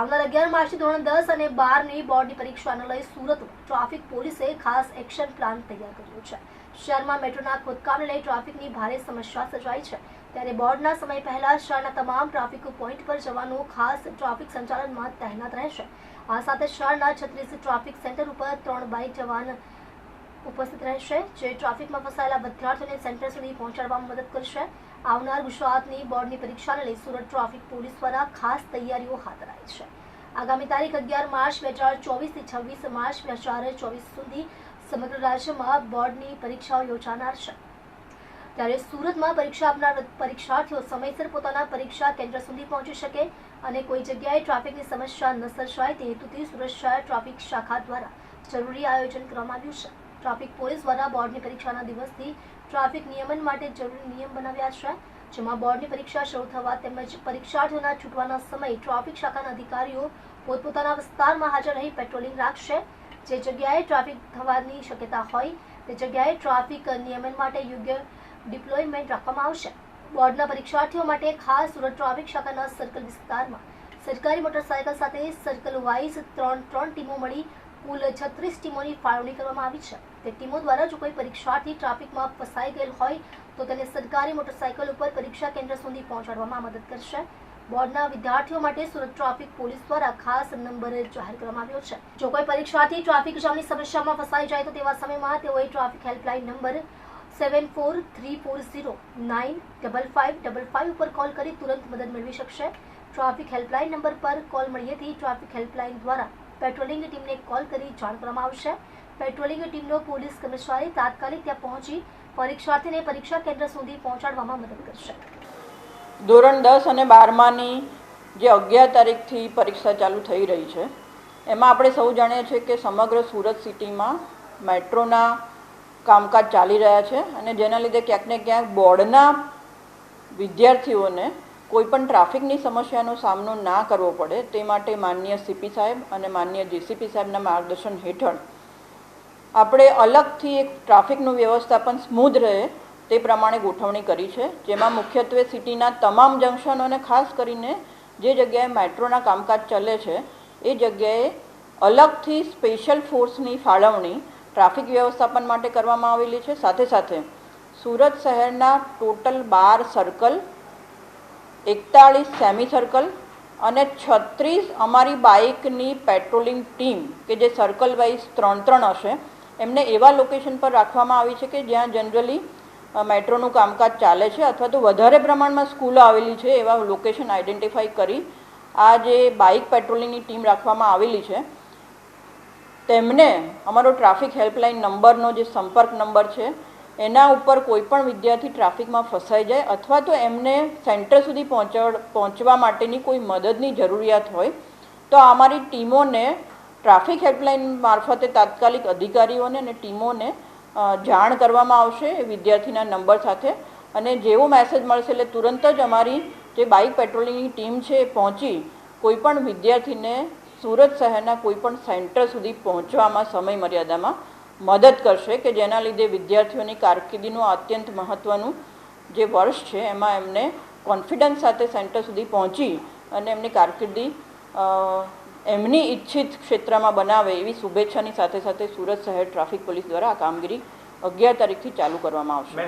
આવનાર અગિયાર માર્ચથી ધોરણ દસ અને બારની બોર્ડની પરીક્ષાને લઈ સુરત ટ્રાફિક પોલીસે ખાસ એક્શન પ્લાન તૈયાર કર્યો છે. શહેરમાં મેટ્રોના ખોદકામને લઈ ટ્રાફિકની ભારે સમસ્યા સર્જાઈ છે. ત્યારે બોર્ડના સમય પહેલા શહેરના તમામ ટ્રાફિક પોઈન્ટ પર જવાનું ખાસ ટ્રાફિક સંચાલનમાં તહેનાત રહેશે. આ સાથે શહેરના છત્રીસ ટ્રાફિક સેન્ટર ઉપર ત્રણ બાઇક જવાન ઉપસ્થિત રહેશે, જે ટ્રાફિકમાં ફસાયેલા વિદ્યાર્થીઓને સેન્ટર સુધી પહોંચાડવામાં મદદ કરશે. આવનાર ગુજરાતની બોર્ડની પરીક્ષાને લઈ સુરત ટ્રાફિક પોલીસ દ્વારા ખાસ તૈયારીઓ હાથ ધરાઈ છે. આગામી તારીખ અગિયાર માર્ચ બે હજાર ચોવીસથી છવ્વીસ માર્ચ બે હજાર ચોવીસ સુધી સમગ્ર રાજ્યમાં બોર્ડની પરીક્ષાઓ યોજાનાર છે. ત્યારે સુરતમાં પરીક્ષા આપનાર પરીક્ષાર્થીઓ સમયસર પોતાના પરીક્ષા કેન્દ્ર સુધી પહોંચી શકે અને કોઈ જગ્યાએ ટ્રાફિકની સમસ્યા ન સર્જાય તે હેતુથી સુરત શહેર ટ્રાફિક શાખા દ્વારા જરૂરી આયોજન કરવામાં આવ્યું છે. ટ્રાફિક પોલીસ દ્વારા બોર્ડની પરીક્ષાના દિવસથી ટ્રાફિક નિયમન માટે જરૂરી નિયમ બનાવ્યા છે. જેમાં બોર્ડની પરીક્ષા શરૂ થવા તેમજ પરીક્ષાર્થીઓના છૂટવાના સમયે ટ્રાફિક શાખાના અધિકારીઓ પોતપોતાના વિસ્તારમાં હાજર રહી પેટ્રોલિંગ રાખશે. જે જગ્યાએ ટ્રાફિક થવાની શક્યતા હોય તે જગ્યાએ ટ્રાફિક નિયમન માટે યોગ્ય ડિપ્લોયમેન્ટ રાખવામાં આવશે. બોર્ડના પરીક્ષાર્થીઓ માટે ખાસ સુરત ટ્રાફિક શાખાના સર્કલ વિસ્તારમાં સરકારી મોટરસાયકલ સાથે સર્કલ વાઇઝ ત્રણ ત્રણ ટીમો મળી કુલ છત્રીસ ટીમોની ફાળવણી કરવામાં આવી છે. તે ટીમો દ્વારા જો કોઈ પરીક્ષાર્થી ટ્રાફિકમાં ફસાઈ ગયેલ હોય, તો તેને સરકારી મોટરસાયકલ ઉપર પરીક્ષા કેન્દ્ર સુધી પહોંચાડવામાં મદદ કરશે. બોર્ડના વિદ્યાર્થીઓ માટે સુરત ટ્રાફિક પોલીસ દ્વારા ખાસ નંબર જાહેર કરવામાં આવ્યો છે. જો કોઈ પરીક્ષાર્થી ટ્રાફિક જામની સમસ્યામાં ફસાઈ જાય, તો તેવા સમયમાં તેઓએ traffic helpline number seven four three four zero nine double five double five ઉપર કોલ કરી તુરંત મદદ મેળવી શકશે. ટ્રાફિક હેલ્પલાઇન નંબર પર કોલ મળીએથી ટ્રાફિક હેલ્પલાઇન દ્વારા પેટ્રોલિંગ ટીમને કોલ કરી જાણ કરવામાં આવશે. પેટ્રોલિંગ ટીમનો પોલીસ કર્મચારી તાત્કાલિક ત્યાં પહોંચી પરીક્ષાર્થીને પરીક્ષા કેન્દ્ર સુધી પહોંચાડવામાં મદદ કરશે. ધોરણ દસ અને બારમાની જે અગિયાર તારીખથી પરીક્ષા ચાલુ થઈ રહી છે, એમાં આપણે સૌ જાણીએ છીએ કે સમગ્ર સુરત સિટીમાં મેટ્રોના કામકાજ ચાલી રહ્યા છે અને જેના લીધે ક્યાંક ને ક્યાંક બોર્ડના વિદ્યાર્થીઓને કોઈ પણ ટ્રાફિકની સમસ્યાનો સામનો ના કરવો પડે, તે માટે માનનીય સીપી સાહેબ અને માનનીય જીસીપી સાહેબના માર્ગદર્શન હેઠળ આપણે અલગથી એક ટ્રાફિકનું વ્યવસ્થાપન સ્મૂધ રહે તે પ્રમાણે ગોઠવણી કરી છે, જેમાં મુખ્યત્વે સિટીના તમામ જંકશનોને ખાસ કરીને જે જગ્યાએ મેટ્રોના કામકાજ ચાલે છે, એ જગ્યાએ અલગથી સ્પેશિયલ ફોર્સની ફાળવણી ટ્રાફિક વ્યવસ્થાપન માટે કરવામાં આવેલી છે. સાથે સાથે સુરત શહેરના ટોટલ બાર સર્કલ એકતાળીસ સેમી સર્કલ અને છત્રીસ અમારી બાઇકની પેટ્રોલિંગ ટીમ કે જે સર્કલ વાઇઝ ત્રણ ત્રણ હશે, એમને એવા લોકેશન પર રાખવામાં આવી છે કે જ્યાં જનરલી મેટ્રોનું કામકાજ ચાલે છે અથવા તો વધારે પ્રમાણમાં સ્કૂલો આવેલી છે એવા લોકેશન આઈડેન્ટિફાઈ કરી આ જે બાઇક પેટ્રોલિંગની ટીમ રાખવામાં આવેલી છે. તેમને અમારો ટ્રાફિક હેલ્પલાઇન નંબરનો જે સંપર્ક નંબર છે એના ઉપર કોઈ પણ વિદ્યાર્થી ટ્રાફિકમાં ફસાઈ જાય અથવા તો એમને સેન્ટર સુધી પહોંચડ, પહોંચવા માટેની કોઈ મદદની જરૂરિયાત હોય, તો અમારી ટીમોને ટ્રાફિક હેલ્પલાઇન મારફતે તાત્કાલિક અધિકારીઓને અને ટીમોને જાણ કરવામાં આવશે વિદ્યાર્થીના નંબર સાથે. અને જેવો મેસેજ મળશે એટલે તુરંત જ અમારી જે બાઇક પેટ્રોલિંગની ટીમ છે એ પહોંચી કોઈપણ વિદ્યાર્થીને સુરત શહેરના કોઈપણ સેન્ટર સુધી પહોંચવામાં સમય મર્યાદામાં મદદ કરશે કે જેના લીધે વિદ્યાર્થીઓની કારકિર્દીનું અત્યંત મહત્ત્વનું જે વર્ષ છે, એમાં એમને કોન્ફિડન્સ સાથે સેન્ટર સુધી પહોંચી અને એમની કારકિર્દી એમની ઈચ્છિત ક્ષેત્રમાં બનાવે એવી શુભેચ્છાની સાથે સાથે સુરત શહેર ટ્રાફિક પોલીસ દ્વારા આ કામગીરી અગિયાર તારીખથી ચાલુ કરવામાં આવશે.